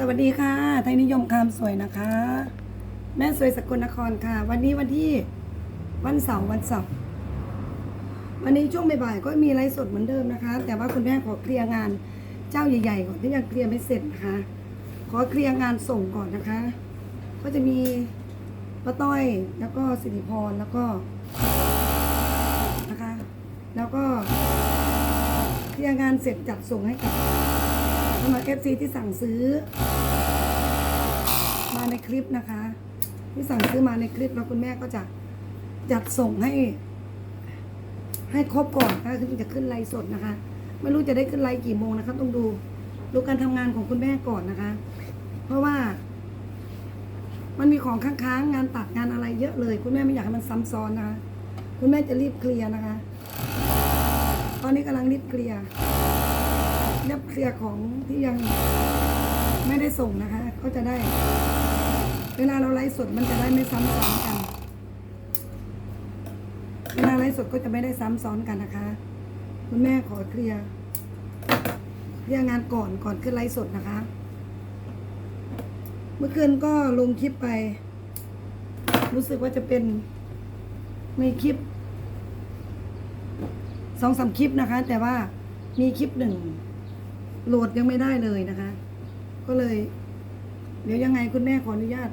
สวัสดีค่ะ ไทยนิยมคามสวยนะคะ แม่สวยสกลนครค่ะ วันนี้วันที่วันเสาร์วันเสาร์วันนี้ช่วงบ่ายๆก็มีไลฟ์สดเหมือนเดิมนะคะ แต่ว่าคุณแม่ขอเคลียร์งานเจ้าใหญ่ๆก่อนที่ยังเคลียร์ไม่เสร็จนะคะ ขอเคลียร์งานส่งก่อนนะคะ ก็จะมีป้าต้อยแล้วก็สิริพรแล้วก็นะคะ แล้วก็เคลียร์งานเสร็จจัดส่งให้กับ สำหรับ FC ที่สั่งซื้อ มาในคลิปนะคะ ที่สั่งซื้อมาในคลิปแล้วคุณแม่ก็จะจัดส่งให้ ให้ครบก่อนนะคะคือจะขึ้นไลฟ์สดนะคะ ไม่รู้จะได้ขึ้นไลฟ์กี่โมงนะคะ ต้องดูดูการทำงานของคุณแม่ก่อนนะคะ เพราะว่า มันมีของค้างๆงานตัดงานอะไรเยอะเลย คุณแม่ไม่อยากให้มันซ้ำซ้อนนะคะ คุณแม่จะรีบเคลียร์นะคะ ตอนนี้กำลังรีบเคลียร์ เรียของที่ยังไม่ได้ส่งนะคะ ก็จะได้ เวลาเราไลฟ์สดมันจะได้ไม่ซ้ำซ้อนกัน เวลาไลฟ์สดก็จะไม่ได้ซ้ำซ้อนกันนะคะ คุณแม่ขอเคลียร์เคลียร์งานก่อนก่อนขึ้นไลฟ์สดนะคะ เมื่อคืนก็ลงคลิปไป รู้สึกว่าจะเป็นในคลิปสองสามคลิปนะคะ แต่ว่ามีคลิปหนึ่ง โหลดยังไม่ได้เลยนะคะ ก็เลย เดี๋ยวยังไงคุณแม่ขออนุญาต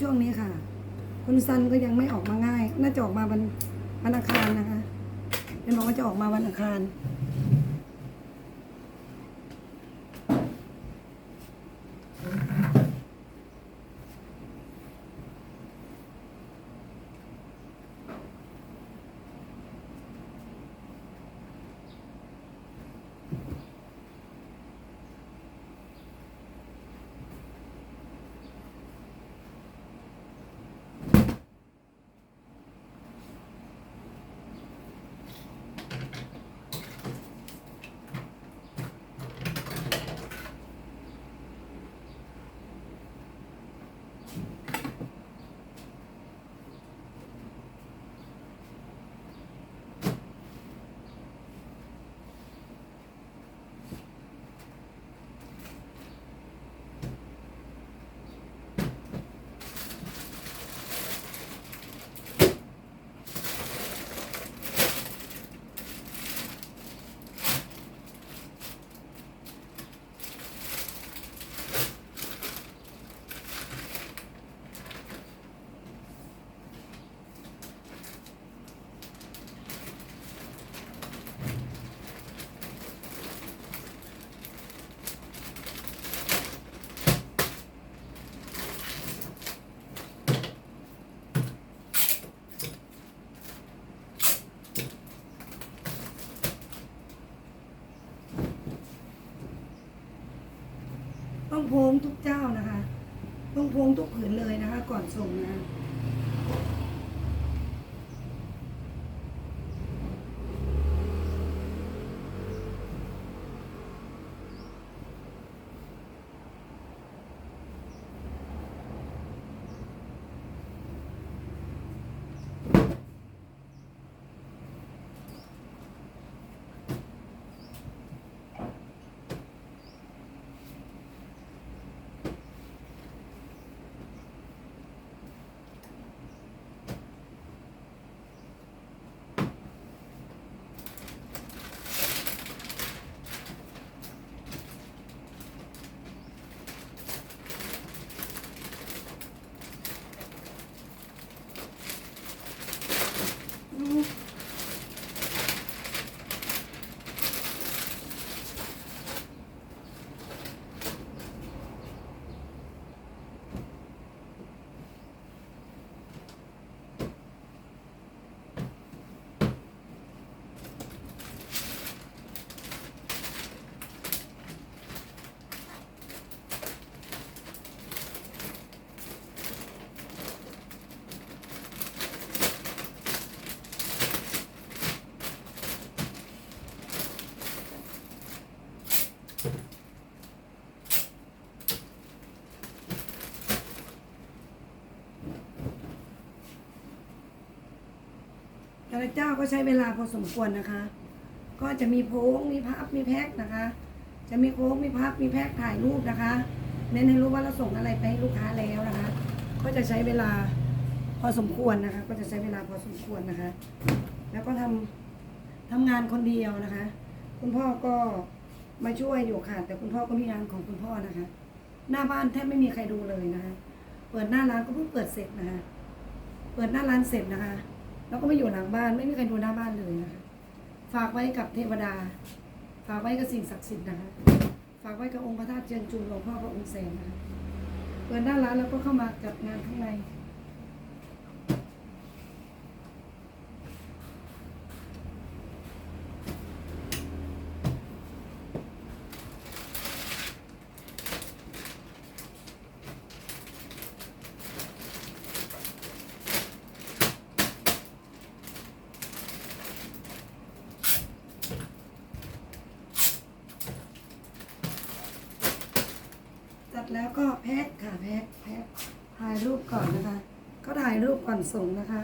ช่วงนี้ค่ะ คุณซันก็ยังไม่ออกมาง่าย น่าจะออกมาวันวันอังคารนะคะเป็นบอกว่าจะออกมาวันอังคาร ต้องโพงทุกเจ้านะคะ ต้องโพงทุกผืนเลยนะคะ ก่อนส่งนะ ค ละเจ้าก็ใช้เวลาพอสมควรนะคะ ก็จะมีโพงมีพับมีแพ็คนะคะ จะมีโค้งมีพับมีแพ็คถ่ายรูปนะคะเน้นให้รู้ว่าเราส่งอะไรไปให้ลูกค้าแล้วนะคะ ก็จะใช้เวลาพอสมควรนะคะ ก็จะใช้เวลาพอสมควรนะคะ แล้วก็ทำทำงานคนเดียวนะคะ คุณพ่อก็มาช่วยอยู่ค่ะ แต่คุณพ่อก็มีงานของคุณพ่อนะคะ หน้าบ้านแทบไม่มีใครดูเลยนะคะ เปิดหน้าร้านก็เพิ่งเปิดเสร็จนะคะ เปิดหน้าร้านเสร็จนะคะ แล้วก็ไม่อยู่หลังบ้าน ไม่มีใครดูหน้าบ้านเลยนะคะฝากไว้กับเทวดา ฝากไว้กับสิ่งศักดิ์สิทธิ์นะคะฝากไว้กับองค์พระธาตุเจียงจูนหลวงพ่อพระองค์แสงนะคะเปิดหน้าร้านแล้วก็เข้ามาจัดงานข้างใน แล้วก็แพ็คค่ะแพ็คแพ็คถ่ายรูปก่อนนะคะ ก็ถ่ายรูปก่อนส่งนะคะ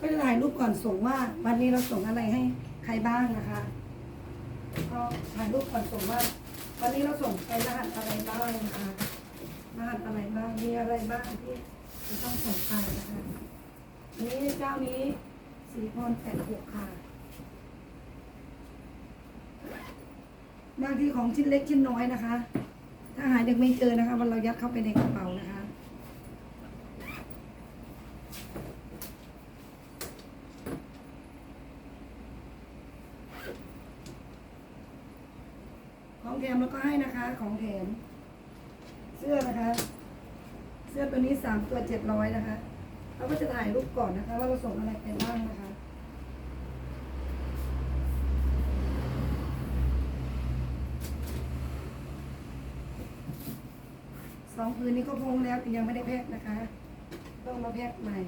ก็จะถ่ายรูปก่อนส่งว่า วันนี้เราส่งอะไรให้ใครบ้างนะคะ ก็ถ่ายรูปก่อนส่งว่า วันนี้เราส่งไปรหัสอะไรบ้างนะคะรหัสอะไรบ้างมีอะไรบ้างที่จะต้องส่งไปนะคะนนี้เจ้านี้ สีพรแปดหกค่ะบางทีของชิ้นเล็กชิ้นน้อยนะคะ ถ้าหายังไม่เจอนะคะมันเรายัดเข้าไปในกระเป๋านะคะ ของแถมแล้วก็ให้นะคะ ของแถมเสื้อนะคะ เสื้อตัวนี้สามตัวเจ็ดร้อยนะคะ เราก็จะถ่ายรูปก่อนนะคะว่าเราส่งอะไรไปบ้างนะคะสองคืนนี้ก็พงแล้วแต่ยังไม่ได้แพ็คนะคะ ต้องมาแพ็คใหม่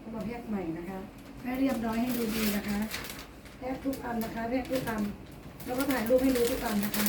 ต้องมาแพ็คใหม่นะคะให้เรียบร้อยให้ดูดีนะคะแพ็คทุกอันนะคะแพ็คทุกอันแล้วก็ถ่ายรูปให้รู้ทุกอันนะคะ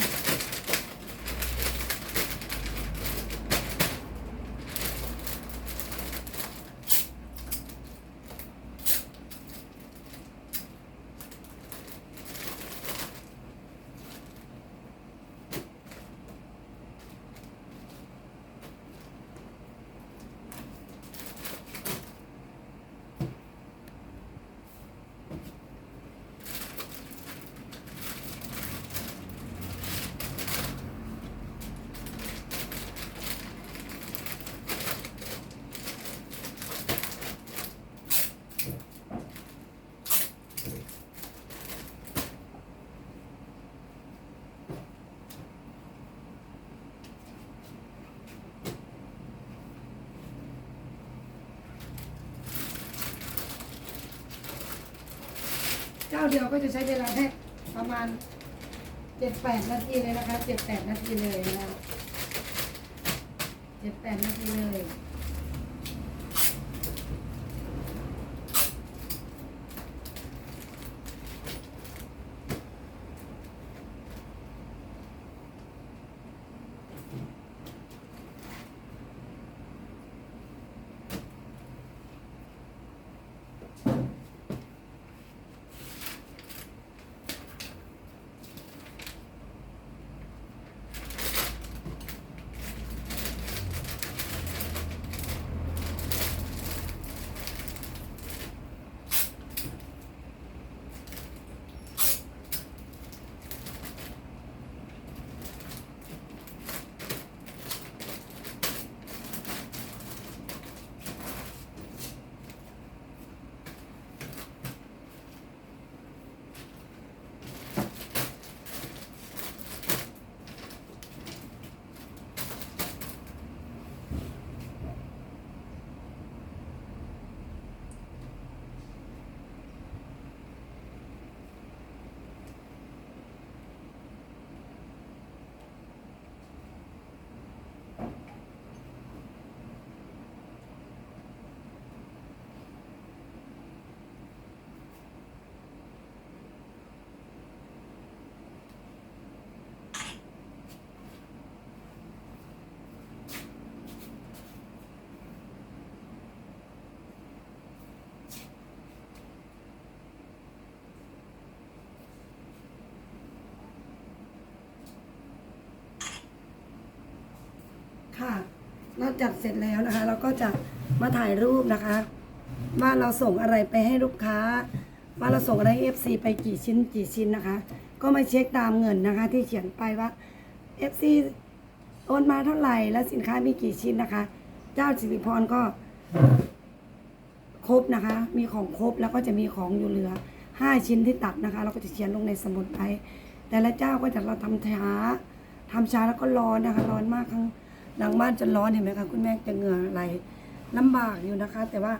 เจ้าเดียวก็จะใช้เวลาแค่ประมาณเจ็ดแปดนาทีเลยนะคะเจ็ดแปดนาทีเลยนะคะเจ็ดแปดนาทีเลย เราจัดเสร็จแล้วนะคะ เราก็จะมาถ่ายรูปนะคะ ว่าเราส่งอะไรไปให้ลูกค้า ว่าเราส่งอะไรเอฟซีไปกี่ชิ้นกี่ชิ้นนะคะ ก็มาเช็คตามเงินนะคะ ที่เขียนไปว่าเอฟซีโอนมาเท่าไหร่และสินค้ามีกี่ชิ้นนะคะ เจ้าสิริพรก็ ครบนะคะ มีของครบแล้วก็จะมีของอยู่เหลือห้าชิ้นที่ตัดนะคะ เราก็จะเขียนลงในสมุดไปแต่ละเจ้าก็จะเราทำช้าทำช้าแล้วก็ร้อนนะคะ ร้อนมากข้ง หลังบ้านจะร้อนเห็นไหมคะคุณแม่จะเหงื่อไหลลำบากอยู่นะคะ แต่ว่า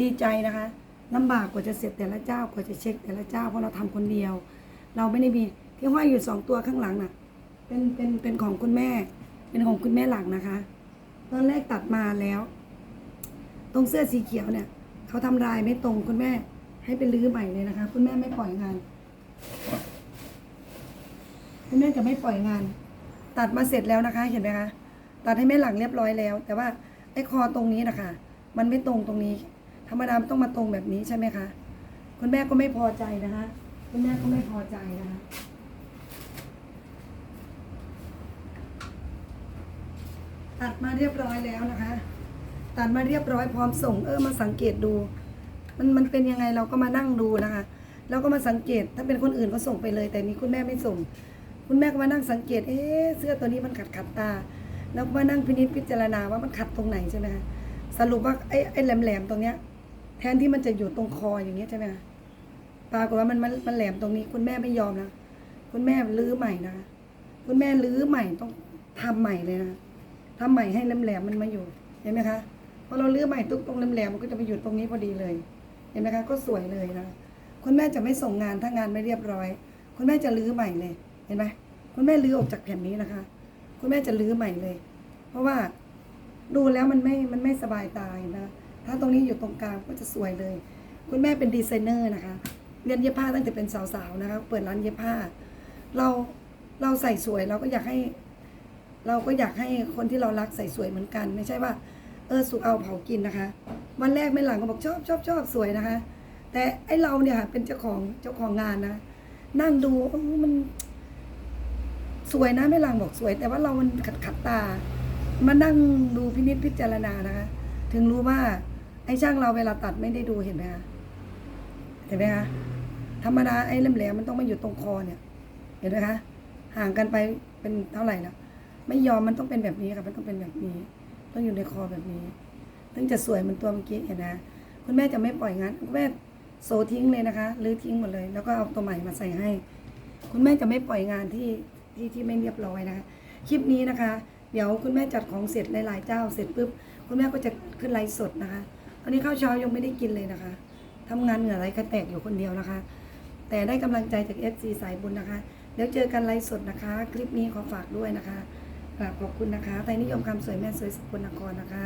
ดีใจนะคะลำบากกว่าจะเสร็จแต่ละเจ้ากว่าจะเช็คแต่ละเจ้าเพราะเราทำคนเดียว เราไม่ได้มีที่ห้อยอยู่สองตัวข้างหลังน่ะ เป็นเป็นเป็นของคุณแม่ เป็นของคุณแม่หลังนะคะตอนแรกตัดมาแล้ว ตรงเสื้อสีเขียวเนี่ยเขาทำลายไม่ตรงคุณแม่ ให้ไปรื้อใหม่เลยนะคะ คุณแม่ไม่ปล่อยงาน คุณแม่จะไม่ปล่อยงาน ตัดมาเสร็จแล้วนะคะ เห็นไหมคะ ตัดให้แม่หลังเรียบร้อยแล้ว แต่ว่าไอ้คอตรงนี้นะคะมันไม่ตรงตรงนี้ ธรรมดามันต้องมาตรงแบบนี้ใช่ไหมคะคุณแม่ก็ไม่พอใจนะคะคุณแม่ก็ไม่พอใจนะคะตัดมาเรียบร้อยแล้วนะคะ ตัดมาเรียบร้อยพร้อมส่งเออมาสังเกตดู มันมันเป็นยังไงเราก็มานั่งดูนะคะเราก็มาสังเกตถ้าเป็นคนอื่นก็ส่งไปเลย แต่นี้คุณแม่ไม่ส่ง คุณแม่ก็มานั่งสังเกตเอ๊ะเสื้อตัวนี้มันขัดขัดตา แล้วมานั่งพินิจพิจารณาว่ามันขัดตรงไหนใช่ไหมคะสรุปว่าไอ้ไอ้แหลมแหลมๆตรงเนี้ย แทนที่มันจะอยู่ตรงคออย่างเงี้ยใช่ไหมคะปรากฏว่ามันมันมันแหลมตรงนี้ คุณแม่ไม่ยอมนะคุณแม่รื้อใหม่นะคะคุณแม่รื้อใหม่ต้องทำใหม่เลยนะทำใหม่ให้แหลมแหลมๆมันมาอยู่เห็นไหมคะพอเรารื้อใหม่ตุ๊กตรงแหลมแหลมๆมันก็จะไปอยู่ตรงนี้พอดีเลย เห็นไหมคะก็สวยเลยนะคุณแม่จะไม่ส่งงานถ้างานไม่เรียบร้อย คุณแม่จะรื้อใหม่เลย เห็นไหมคุณแม่รื้อออกจากแผ่นนี้นะคะ คุณแม่จะรื้อใหม่เลย เพราะว่าดูแล้วมันไม่ มันไม่สบายตาเห็นะ ถ้าตรงนี้อยู่ตรงกลางก็จะสวยเลย คุณแม่เป็นดีไซเนอร์นะคะ เรียนเย็บผ้าตั้งแต่เป็นสาวๆนะคะ เปิดร้านเย็บผ้า เรา เราใส่สวยเราก็อยากให้ เราก็อยากให้คนที่เรารักใส่สวยเหมือนกัน ไม่ใช่ว่า เออสุกเอาเผากินนะคะ วันแรกไม่หลังก็บอกชอบชอบชอบสวยนะคะ แต่ไอเราเนี่ยค่ะเป็นเจ้าของเจ้าของงานนะ นั่งดูเออมัน สวยนะไม่ลังบอกสวย แต่ว่าเรามันขัดขัดตา มานั่งดูพินิจพิจารณานะคะ ถึงรู้ว่า ไอ้ช่างเราเวลาตัดไม่ได้ดูเห็นไหมคะเห็นไหมคะธรรมดาไอ้เล่มแหลมมันต้องมาอยู่ตรงคอเนี่ย เห็นไหมคะห่างกันไปเป็นเท่าไหร่แล้วไม่ยอมมันต้องเป็นแบบนี้ค่ะมันต้องเป็นแบบนี้ ต้องอยู่ในคอแบบนี้ถึงจะสวยเหมือนตัวเมื่อกี้เห็นนะคุณแม่จะไม่ปล่อยงานคุณแม่โซทิ้งเลยนะคะหรือทิ้งหมดเลย แล้วก็เอาตัวใหม่มาใส่ให้ คุณแม่จะไม่ปล่อยงานที่ ที่ที่ไม่เรียบร้อยนะคะคลิปนี้นะคะ เดี๋ยวคุณแม่จัดของเสร็จหลายๆเจ้าเสร็จปุ๊บคุณแม่ก็จะขึ้นไลฟ์สดนะคะตอนนี้ข้าวเช้ายังไม่ได้กินเลยนะคะทำงานเหงื่อไหลกระแตกอยู่คนเดียวนะคะ แต่ได้กำลังใจจาก FC สายบุญนะคะเดี๋ยวเจอกันไลฟ์สดนะคะ คลิปนี้ขอฝากด้วยนะคะกราบขอบคุณนะคะไทยนิยมคำสวยแม่สวยสกลนครนะคะ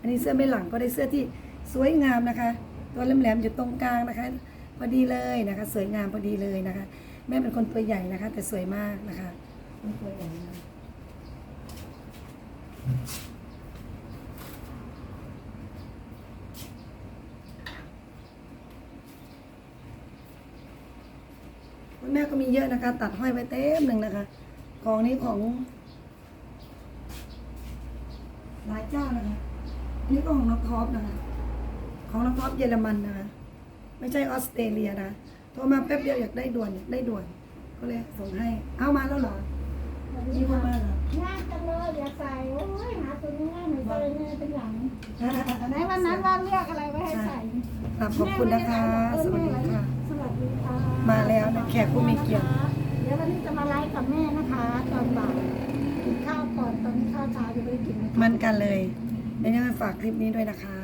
อันนี้เสื้อไม่หลังก็ได้เสื้อที่สวยงามนะคะ ตัวแหลมๆอยู่ตรงกลางนะคะ พอดีเลยนะคะ สวยงามพอดีเลยนะคะ แม่เป็นคนตัวใหญ่นะคะ แต่สวยมากนะคะตัวใหญ่นะคุณแม่ก็มีเยอะนะคะ ตัดห้อยไว้เต็มหนึ่งนะคะ ของนี้ของหลายเจ้านะคะนนี่ก็ของน้องท็อปนะคะ ของน้องท็อปเยอรมันนะคะ ไม่ใช่ออสเตรเลียนะ โทรมาแป๊บเดียวอยากได้ด่วนอยากได้ด่วน ก็เลยส่งให้ เอามาแล้วเหรอมีคนมาเหรอง่ายจังเลยอย่าใส่โอ้ยหาตัวง่ายๆหน่อยใส่เลยเป็นหลังไหนวันนั้นว่าเลือกอะไรไว้ให้ใส่ครับขอบคุณนะคะ สวัสดีค่ะ สวัสดีค่ะ มาแล้วนะแขกผู้มีเกียรติ เดี๋ยววันนี้จะมาไลฟ์กับแม่นะคะ ตอนบ่ายกินข้าวก่อนตอนนี้ข้าวเช้ายังไม่ได้กินนะคะมันกันเลยเดี๋ยวยังไงฝากคลิปนี้ด้วยนะคะ